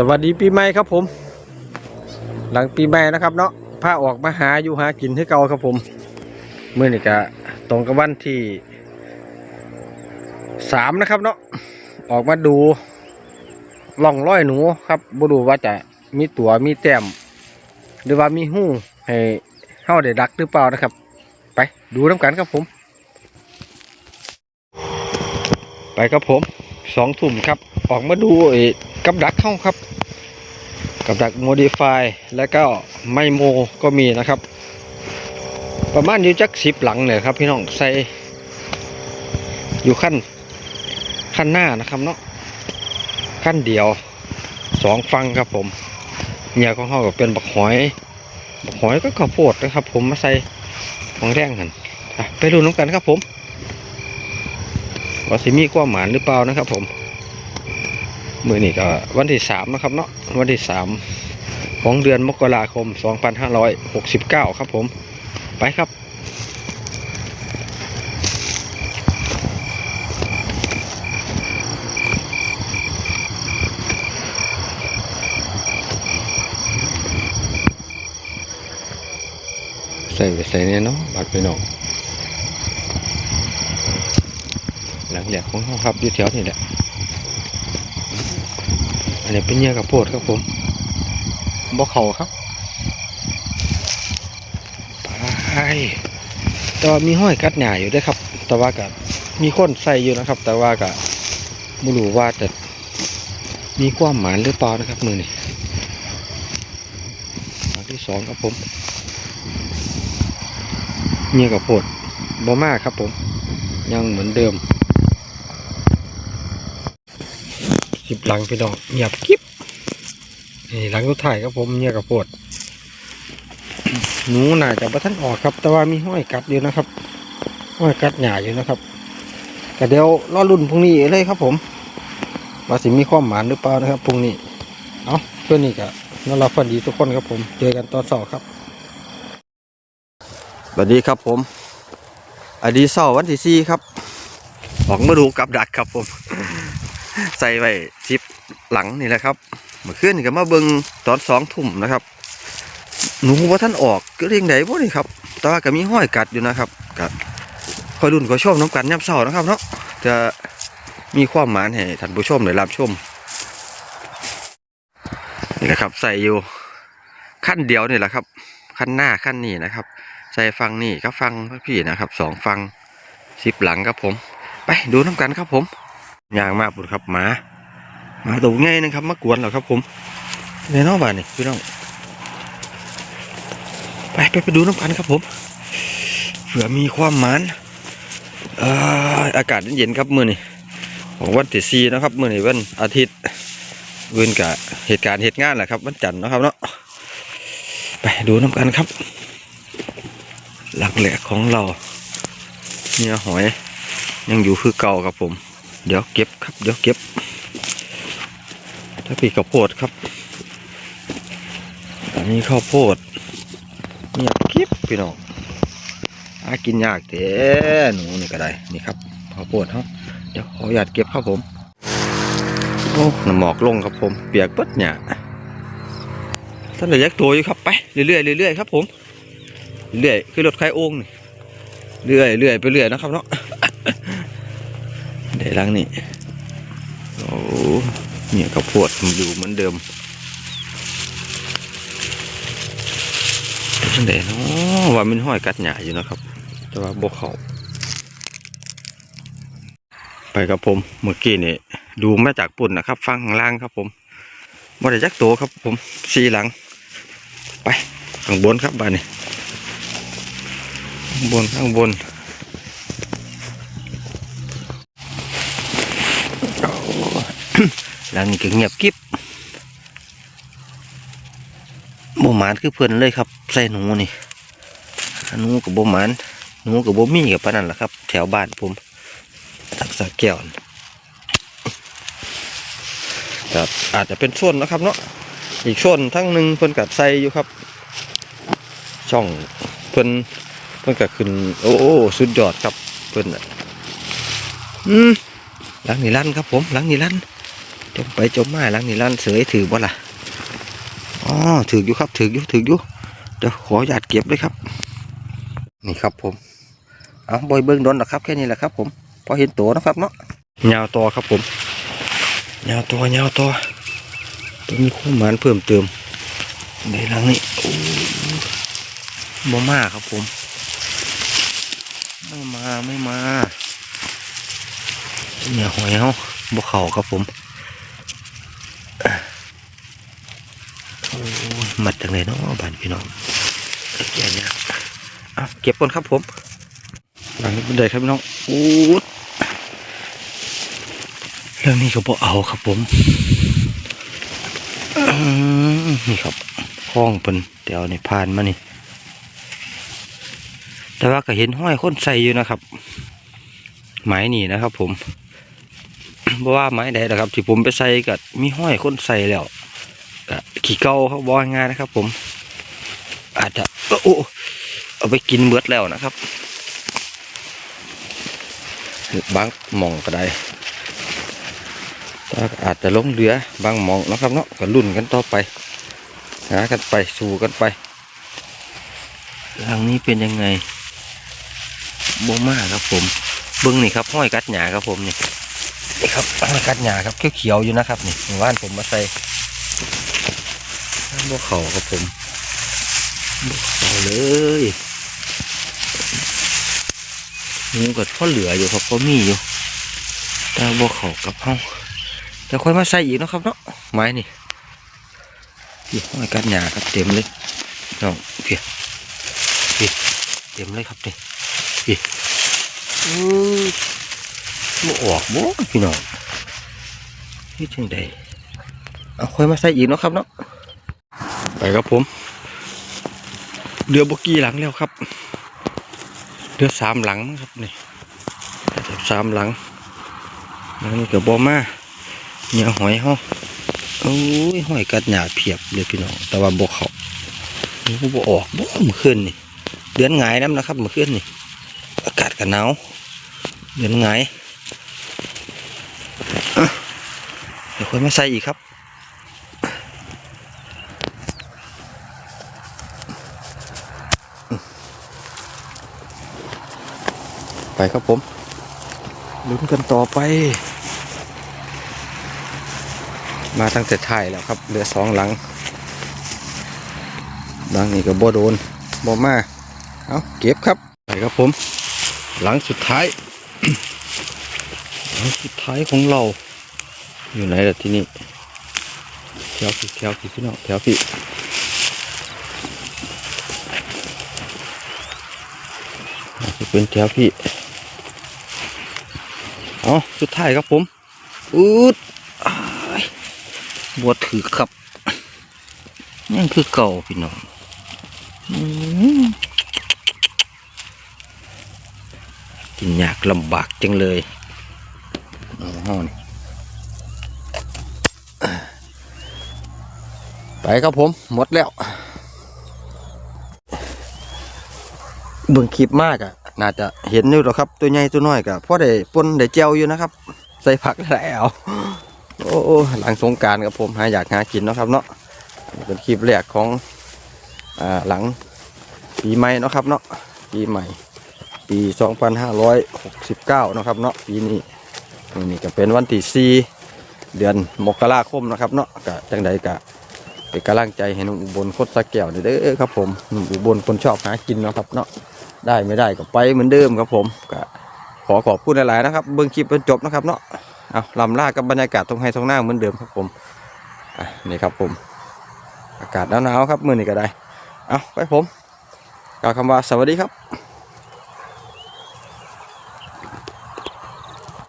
สวัสดีปีใหม่ครับผม หลังปีใหม่นะครับเนาะพาออกมาหาอยู่หากินให้เก่าครับผมเมื่อนี่กะตรงกับวันที่สามนะครับเนาะออกมาดูล่องร้อยหนูครับบ่ดูว่าจะมีตัวมีแต้มหรือว่ามีหู้ให้เข้าได้ดักหรือเปล่านะครับ ไปดูน้ำกันครับผม ไปครับผม สองทุ่มครับ ออกมาดูไอ้กับดักเข้าครับ กับดักโมดิฟายแล้วก็ไม่โมก็มีนะครับ ประมาณอยู่จักสิบหลังเลยครับ พี่น้องใส่อยู่ขั้นขั้นหน้านะครับเนาะขั้นเดียวสองฟังครับผมเนี่ยของเขาก็เป็นบักหอยบักหอยก็ข้าวโพดนะครับ ผมมาใส่ของแดงกันไปดูน้ำกันครับผม ว่าสิมีความหมานหรือเปล่านะครับ ผมมือนี้ก็วันที่สามนะครับเนาะวันที่สามของเดือนมกราคม 2569 ครับผม ไปครับใส่ไปใส่เนี่ยเนาะบัดไปน้อง หลังแหลกของเขาครับอยู่แถวนี่แหละ อันนี้เป็นเหยื่อกับโพดครับผมบ่เขาครับไปแต่ว่ามีห้อยกัดหนาอยู่ด้วยครับ แต่ว่ากับมีคนใส่อยู่นะครับ แต่ว่ากับไม่รู้ว่าจะมีความหมานหรือเปล่านะครับมือนี่ครั้งที่สองครับผมเหยื่อกับโพดบ่มากครับผม ยังเหมือนเดิม สิบหลังพี่น้องเงียบกิ๊บนี่หลังสุดท้ายครับผมเนี่ยกับปวดหนูหน่าจะประทันออกครับ แต่ว่ามีห้อยกัดอยู่นะครับ ห้อยกัดหนาอยู่นะครับแต่เดี๋ยวรอรุ่นพรุ่งนี้เลยครับ ผมว่าสิมีความหมานหรือเปล่านะครับพรุ่งนี้เอาเพื่อนนี่ก็นอนรับฝันดีทุกคนครับ ผมเจอกันตอนสอบครับสวัสดีครับผมอดีเสาร์วันที่สี่ครับออกมาดูกับดักครับผม ใส่ไว้ซิปหลังนี่แหละครับเมื่อคืนนี่ก็มาเบิงตอนสองทุ่มนะครับ หนูว่าท่านออกก็เรียงไหนบ่นี่ครับ แต่ว่าก็มีห้อยกัดอยู่นะครับกับคอยรุ่นคอยชมน้ำกันยับเสานะครับเนาะจะมีความหมานให้ท่านผู้ชมได้รับชมนี่แหละครับ ใส่อยู่ขั้นเดียวนี่แหละครับขั้นหน้าขั้นนี้นะครับ ใส่ฟังนี่ก็ฟังพี่นะครับสองฟังซิปหลังครับผม ไปดูน้ำกันครับผม ยางมากปุดครับหมาหมาตัวง่ายนะครับมากวนเหรอครับผมในนอกบ้านนี่พี่น้องไปไปไปดูน้ำกันครับผมเผื่อมีความหมานเอ่ออากาศเย็นครับมื้อนี้ของวันที่สี่นะครับมื้อนี้วันอาทิตย์วันกับเหตุการณ์เหตุงานแหละครับวันจันทร์นะครับเนาะไปดูน้ำกันครับ หลักแหลกของเรา เนี่ยหอยยังอยู่คือเก่าครับผม เดี๋ยวเก็บครับ เดี๋ยวเก็บ ถ้าปีข้าวโพดครับ อันนี้ข้าวโพดเนี่ยเก็บพี่น้องหากินยากเด้หนูนี่ก็ได้ นี่ครับข้าวโพดเขาเดี๋ยวขออนุญาตเก็บครับผม โอ้น้ำหมอกลงครับผม เปียกเปิดเนี่ยท่านเหลือยักตัวอยู่ครับไปเรื่อยๆเรื่อยๆครับผม เรื่อยคือรถไฟโอ่งเรื่อยเรื่อยไปเรื่อยนะครับเนาะ ได้ลังนี่โอ้เนี่ยข้าวโพดมันอยู่เหมือนเดิมเป็นไดเนาะว่ามันห้อยกัดหยาอยู่นะครับ แต่ว่าบกเขาไปกับผมเมื่อกี้นี่ดูมาจากปุ่นนะครับ ฟังล่างครับผมบ่ได้จักโตวครับผมสีหลัง ไปข้างบนครับบ้านนี้ข้างบนข้างบน ล้วนี่ก็เงียบกิ๊บบ่หมานคือเพื่อนเลยครับ ใส่หนูนี่หนูกับบ่หมานหนูกับบ่มีกับปานนั่นแหละครับ แถวบ้านผมทักษะแก้วนี่ก็อาจจะเป็นช่วนนะครับเนาะอีกช่วนทั้งหนึ่งเพิ่นกัดใส่อยู่ครับ ช่องเพิ่นเพิ่นกัขึ้นโอ้โอ้สุดยอดครับเพิ่นน่ะอืมหลังนี่ลั่นครับผมหลังนี่ลั่น จมไปจมมาหลังนี่ลั่นเสยถือบ่ล่ะอ๋อถืออยู่ครับถืออยู่ถืออยู่เดี๋ยวขอหยาดเก็บเลยครับ นี่ครับผมเอาบอยเบิ้งโดนหรอกครับแค่นี้แหละครับ ผมพอเห็นตัวนะครับเนาะยาวตัวครับผมยาวตัวยาวตัวตัวมีคู่หมานเพิ่มเติมในหลังนี้โอ้บ่มาครับผม ไม่มาไม่มาเนี่ยหอยเขาบ่เข่าครับผมโอ้ย มัดจังเลยเนาะบ้านพี่น้องแก่เนี่ยอะเก็บก่อนครับผมหลังนี้เป็นไดครับพี่น้องโอ้ยเรื่องนี้ก็บ่เอาครับผมนี่ครับคล้องเป็นเดี๋ยวนี่ผ่านมานี่ แต่ว่าก็เห็นห้อยคนใส่อยู่นะครับ ไม้นี่นะครับ ผมเพราะว่าไม้ใดนะครับ ที่ผมไปใส่ก็มีห้อยคนใส่แล้ว ขี้เก่าเขาบอกง่ายนะครับ ผม อาจจะโอ้เอาไปกินเบิดแล้วนะครับบางมองก็ได้อาจจะลงเรือบางมองนะครับเนาะก็รุ่นกันต่อไปหากันไปสู่กันไปทางนี้เป็นยังไงโบมากครับผมเบิ้งนี่ครับห้อยกัดหยาครับผมนี่นี่ครับห้อยกัดหยาครับเขียวๆอยู่นะครับนี่หมู่บ้านผมมาใส่ บัวเขาครับผมบัวเขาเลยนี่ก็พ่อเหลืออยู่ครับพ่อมีอยู่แต่บัวเขากับห้องจะค่อยมาใส่อีกนะครับเนาะไม้นี่นี่ห้อยกัดหยาครับเต็มเลยน้องเพียเพียเต็มเลยครับนี่อือบ่ออกบ่พี่น้องนี่จังใดเอาค่อยมาใส่อีกเนาะครับเนาะ ไปครับผมเรือบกี้หลังแล้วครับเรือสามหลังครับนี่สามหลังหลังนี้กับบอมาเนี่ยหอยเขาโอ้ยหอยกัดหยาเพียบเลยพี่น้อง แต่ว่าบ่เขาบ่ออกบ่มื่อคืนนี่ เดือนหงน้ำนะครับมื่อคืนนี่ อากาศกันหนาวเดี๋ยวไงเดี๋ยวค่อยมาใส่อีกครับ ไปครับผมลุ้นกันต่อไป มาตั้งแต่ถ่ายแล้วครับ เหลือสองหลังหลังนี้ก็บ่โดนบ่มาเอาเก็บครับไปครับผม หลังสุดท้าย หลังสุดท้ายของเรา อยู่ไหนล่ะที่นี่แถวพี่แถวพี่พี่น้องแถวพี่จะเป็นแถวพี่ อ๋อสุดท้ายครับผมอืดอ้ายบวถือครับยังคือเก่าพี่น้องกินยากลำบากจังเลยโอ้โหนี่ไปครับผม หมดแล้วเบิ่งคลิปมากอะ น่าจะเห็นอยู่หรอกครับ ตัวใหญ่ตัวน้อยกะพ่อได้ปนได้เจียวอยู่นะครับ ใส่ผักได้แล้วโอ้โอหลังสงการครับผมหาอยากหากินเนาะครับเนาะเป็นคลิปแรกของอ่าหลังปีใหม่เนาะครับเนาะปีใหม่ ปี 2569 นะครับเนาะปีนี้นี่นี่ก็เป็นวันที่4เดือนมกราคมนะครับเนาะก็จังใดก็เป็นกำลังใจให้หนุ่มอุบลโคตรสะแก้วเด้อครับผมหนุ่มอุบลคนชอบหากินเนาะครับเนาะ ได้ไม่ได้ก็ไปเหมือนเดิมครับผมก็ขอขอบคุณหลายๆนะครับ เบื้องคลิปจนจบนะครับเนาะเอาลำลากกับบรรยากาศตรงไฮตรงหน้าเหมือนเดิมครับผมอะนี่ครับผม อากาศหนาวๆครับมือนี่ก็ได้ เอาไปผมกล่าวคำว่าสวัสดีครับ